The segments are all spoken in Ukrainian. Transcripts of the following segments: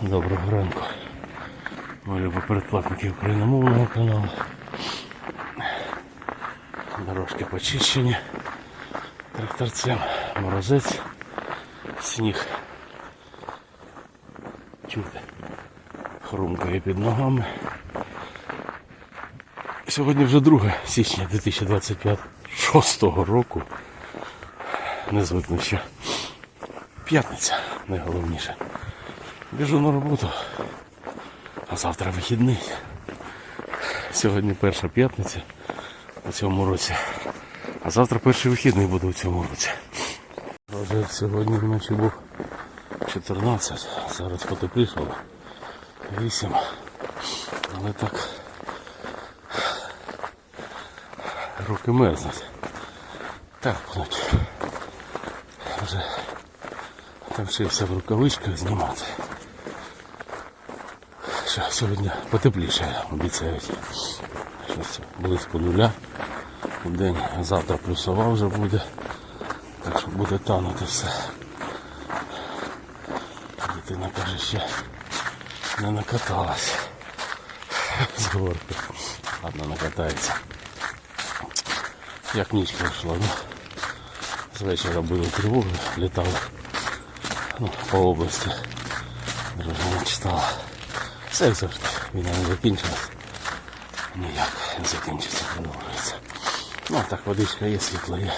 Доброго ранку. Мої любі передплатники україномовного каналу. Дорожки почищені. Тракторцем морозець, сніг. Чути. Хрумкає під ногами. Сьогодні вже 2 січня 2025 6 року. Не звикну ще. П'ятниця найголовніше. Біжу на роботу, а завтра вихідний. Сьогодні перша п'ятниця у цьому році. А завтра перший вихідний буде у цьому році. Вже сьогодні вночі був 14, зараз потеплішало 8. Але так руки мерзнуть. Так будуть. Вже навчився в рукавичках знімати. Що сьогодні потепліше обіцяють. Щось близько нуля. День завтра плюсова вже буде. Так що буде танути все. Дитина каже, ще не накаталась з горки. Ладно, накатається. Як нічка йшла, ну. З вечора були тривоги, літали ну, по області. Дружина читала. Все завжди. Війна не закінчилась. Ніяк не закінчиться, продовжується. Ну, так водичка є, світло є.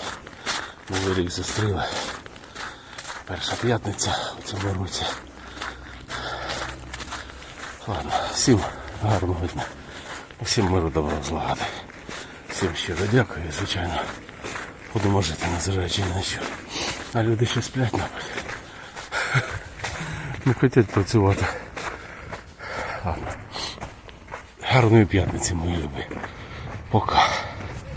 Новий рік зустріли. Перша п'ятниця у цьому році. Ладно, всім гарного дня. Всім миру добра злагоди. Всім щиро дякую, звичайно. Будемо жити, незважаючи на що. А люди ще сплять, мабуть. Не хочуть працювати. Гарної п'ятниці, мої люби. Пока.